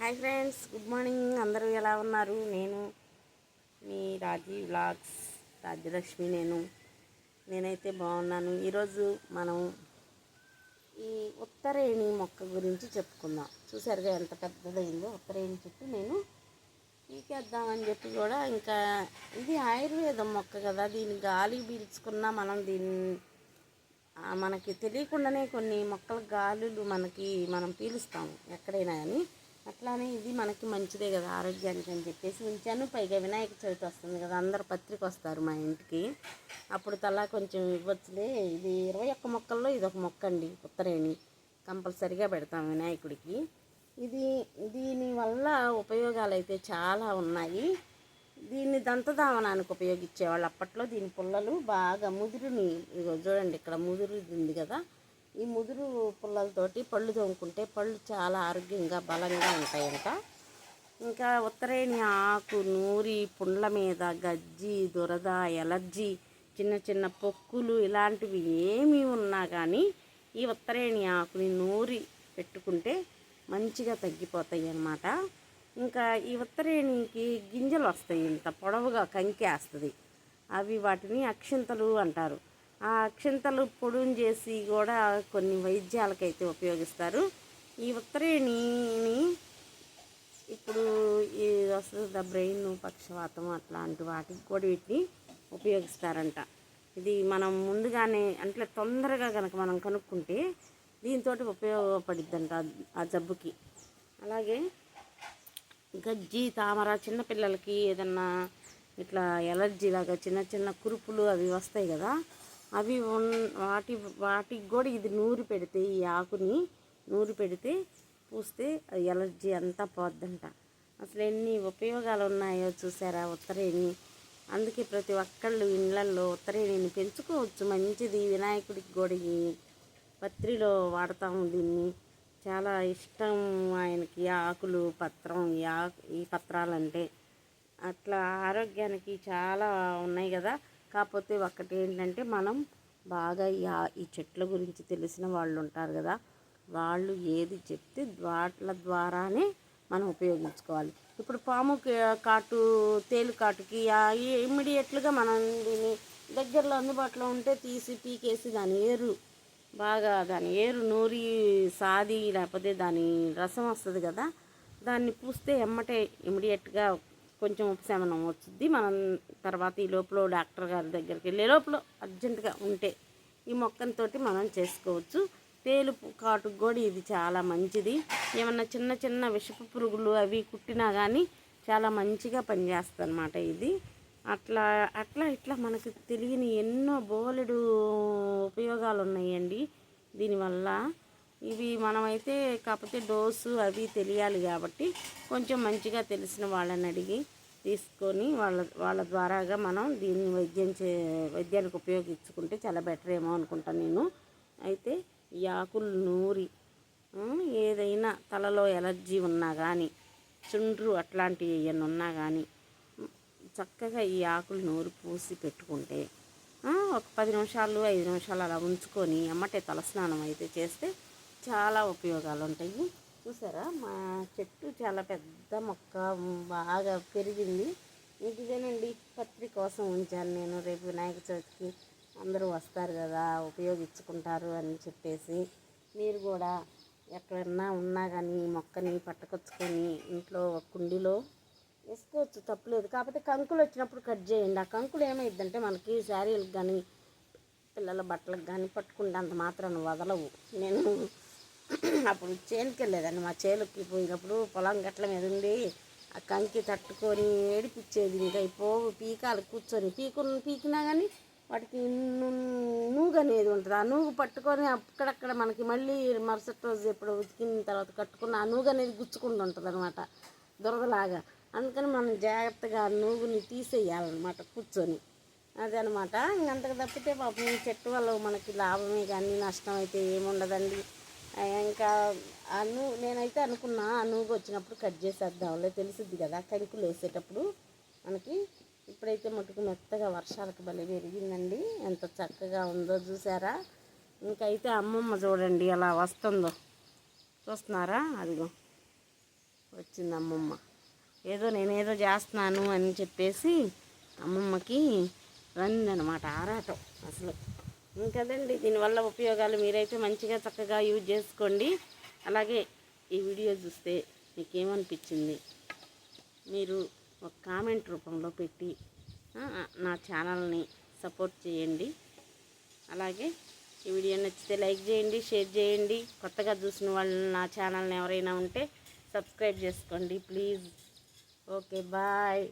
Hi friends good morning. అందరూ ఎలా ఉన్నారు? నేను మీ రాజీ వ్లాగ్స్ రాజ్యలక్ష్మి నేను. నేనైతే బాగున్నాను. ఈరోజు మనం ఈ ఉత్తరేణి మొక్క గురించి చెప్పుకుందాం. చూసారుగా ఎంత పెద్దదైందో ఉత్తరేణి చెట్టు నేను పీకేద్దామని చెప్పి కూడా ఇంకా ఇది ఆయుర్వేదం మొక్క కదా. దీని గాలి పీల్చుకున్నా మనం దీన్ని మనకి తెలియకుండానే కొన్ని మొక్కల గాలులు మనకి మనం పీలుస్తాము ఎక్కడైనా కానీ. అట్లానే ఇది మనకి మంచిదే కదా ఆరోగ్యానికి అని చెప్పేసి ఉంచాను. పైగా వినాయక చవితి వస్తుంది కదా అందరు పత్రిక వస్తారు మా ఇంటికి. అప్పుడు తలా కొంచెం ఇవ్వచ్చులే. ఇది ఇరవై ఒక్క మొక్కల్లో ఇది ఒక మొక్క అండి ఉత్తరేణి. కంపల్సరిగా పెడతాం వినాయకుడికి. ఇది దీని వల్ల ఉపయోగాలు అయితే చాలా ఉన్నాయి. దీన్ని దంతదావనానికి ఉపయోగించేవాళ్ళు. అప్పట్లో దీని పుల్లలు బాగా ముదురుని ఇదిగో చూడండి ఇక్కడ ముదురు ఉంది కదా. ఈ ముదురు పుల్లలతోటి పళ్ళు తోముకుంటే పళ్ళు చాలా ఆరోగ్యంగా బలంగా ఉంటాయంట. ఇంకా ఉత్తరేణి ఆకు నూరి పుండ్ల మీద గజ్జి దురద ఎలర్జీ చిన్న చిన్న పొక్కులు ఇలాంటివి ఏమీ ఉన్నా కానీ ఈ ఉత్తరేణి ఆకుని నూరి పెట్టుకుంటే మంచిగా తగ్గిపోతాయి అన్నమాట ఇంకా ఈ ఉత్తరేణికి గింజలు వస్తాయి ఇంత పొడవుగా కంకేస్తుంది అవి వాటిని అక్షింతలు అంటారు. ఆ అక్షింతలు పొడుం చేసి కూడా కొన్ని వైద్యాలకైతే ఉపయోగిస్తారు. ఈ ఉత్తరేణిని ఇప్పుడు ఈ వస్తుంది బ్రెయిన్ పక్షవాతం అట్లాంటి వాటికి కూడా వీటిని ఉపయోగిస్తారంట. ఇది మనం ముందుగానే అంటే తొందరగా కనుక మనం కనుక్కుంటే దీంతో ఉపయోగపడిద్దంట ఆ జబ్బుకి. అలాగే గజ్జి తామర చిన్నపిల్లలకి ఏదన్నా ఇట్లా ఎలర్జీ లాగా చిన్న చిన్న కురుపులు అవి వస్తాయి కదా అవి ఉన్ వాటి వాటికి కూడా ఇది నూరి పెడితే ఈ ఆకుని నూరి పెడితే పూస్తే అది ఎలర్జీ అంతా పోద్దంట. అసలు ఎన్ని ఉపయోగాలు ఉన్నాయో చూసారా ఉత్తరేణి? అందుకే ప్రతి ఒక్కళ్ళు ఇళ్ళల్లో ఉత్తరేణిని పెంచుకోవచ్చు. మంచిది. వినాయకుడికి కూడా పత్రిలో వాడతాము దీన్ని. చాలా ఇష్టం ఆయనకి. ఆకులు పత్రం ఈ ఆకు ఈ పత్రాలంటే. అట్లా ఆరోగ్యానికి చాలా ఉన్నాయి కదా. కాకపోతే ఒకటి ఏంటంటే మనం బాగా ఈ ఈ చెట్ల గురించి తెలిసిన వాళ్ళు ఉంటారు కదా వాళ్ళు ఏది చెప్తే వాట్ల ద్వారానే మనం ఉపయోగించుకోవాలి. ఇప్పుడు పాము కాటు తేలు కాటుకి ఇమ్మీడియట్లుగా మనం దీన్ని దగ్గరలో అందుబాటులో ఉంటే తీసి పీకేసి దాని ఏరు బాగా దాని ఏరు నూరి సాది లేకపోతే దాని రసం వస్తుంది కదా దాన్ని పూస్తే ఎమ్మటే ఇమ్మీడియట్గా కొంచెం ఉపశమనం వచ్చింది మనం తర్వాత ఈ లోపల డాక్టర్ గారి దగ్గరికి వెళ్ళే లోపల అర్జెంటుగా ఉంటే ఈ మొక్కలతోటి మనం చేసుకోవచ్చు. తేలుపు కాటుకు కూడా ఇది చాలా మంచిది. ఏమన్నా చిన్న చిన్న విషపు పురుగులు అవి కుట్టినా కానీ చాలా మంచిగా పనిచేస్తుంది అనమాట ఇది. అట్లా అట్లా ఇట్లా మనకు తెలియని ఎన్నో బోలెడు ఉపయోగాలు ఉన్నాయండి దీనివల్ల ఇవి మనమైతే కాకపోతే డోసు అవి తెలియాలి కాబట్టి కొంచెం మంచిగా తెలిసిన వాళ్ళని అడిగి తీసుకొని వాళ్ళ వాళ్ళ ద్వారాగా మనం దీన్ని వైద్యం చే వైద్యానికి ఉపయోగించుకుంటే చాలా బెటర్ ఏమో అనుకుంటాను నేను. అయితే ఈ ఆకులు నూరి ఏదైనా తలలో ఎలర్జీ ఉన్నా కానీ చుండ్రు అట్లాంటివి ఏమైనా ఉన్నా కానీ చక్కగా ఈ ఆకులు నూరి పూసి పెట్టుకుంటే ఒక పది నిమిషాలు ఐదు నిమిషాలు అలా ఉంచుకొని అమ్మటే తలస్నానం అయితే చేస్తే చాలా ఉపయోగాలు ఉంటాయి చూసారా? మా చెట్టు చాలా పెద్ద మొక్క బాగా పెరిగింది. ఇదేనండి పత్రి కోసం ఉంచాను నేను. రేపు వినాయక చవితికి అందరూ వస్తారు కదా ఉపయోగించుకుంటారు అని చెప్పేసి. మీరు కూడా ఎక్కడన్నా ఉన్నా కానీ ఈ మొక్కని పట్టుకొచ్చుకొని ఇంట్లో ఒక కుండీలో వేసుకోవచ్చు. తప్పులేదు. కాకపోతే కంకులు వచ్చినప్పుడు కట్ చేయండి. ఆ కంకులు ఏమైందంటే మనకి శారీలకు కానీ పిల్లల బట్టలకు కానీ పట్టుకుంటే అంత మాత్రం వదలవు. నేను అప్పుడు చేనుకి వెళ్ళేదాన్ని. మా చేనుకి పోయినప్పుడు పొలం గట్ల మీద ఉండి ఆ కంకి తట్టుకొని ఏడిపించేది ఇంకా ఈ పోగు పీకాలు కూర్చొని పీకు పీకినా కానీ వాటికి నూగు అనేది ఉంటుంది. ఆ నూగు పట్టుకొని అక్కడక్కడ మనకి మళ్ళీ మరుసటి రోజు ఎప్పుడు ఉతికిన తర్వాత కట్టుకున్న ఆ నూగు అనేది గుచ్చుకుంటూ ఉంటుంది అనమాట దురదలాగా. అందుకని మనం జాగ్రత్తగా ఆ నూగుని తీసేయాలన్నమాట కూర్చొని. అదనమాట ఇంకంతకు తప్పితే పాపం ఈ చెట్టు వల్ల మనకి లాభమే కానీ నష్టం అయితే ఏముండదండి. ఇంకా ఆ నేనైతే అనుకున్నా ఆ వచ్చినప్పుడు కట్ చేసేద్దాంలే తెలుసుద్ది కదా కంకులు వేసేటప్పుడు మనకి ఇప్పుడైతే మటుకు మెత్తగా వర్షాలకు భలే పెరిగిందండి. ఎంత చక్కగా ఉందో చూసారా? ఇంకైతే అమ్మమ్మ చూడండి ఎలా వస్తుందో. చూస్తున్నారా? అదిగో వచ్చింది అమ్మమ్మ. ఏదో నేనేదో చేస్తున్నాను అని చెప్పేసి అమ్మమ్మకి రందనమాట ఆరాటం అసలు. ఇంకదండి దీనివల్ల ఉపయోగాలు మీరైతే మంచిగా చక్కగా యూజ్ చేసుకోండి. అలాగే ఈ వీడియో చూస్తే మీకేమనిపించింది? మీరు ఒక కామెంట్ రూపంలో పెట్టి నా ఛానల్ని సపోర్ట్ చేయండి. అలాగే ఈ వీడియో నచ్చితే లైక్ చేయండి షేర్ చేయండి. కొత్తగా చూసిన వాళ్ళు నా ఛానల్ని ఎవరైనా ఉంటే సబ్స్క్రైబ్ చేసుకోండి ప్లీజ్. Okay bye.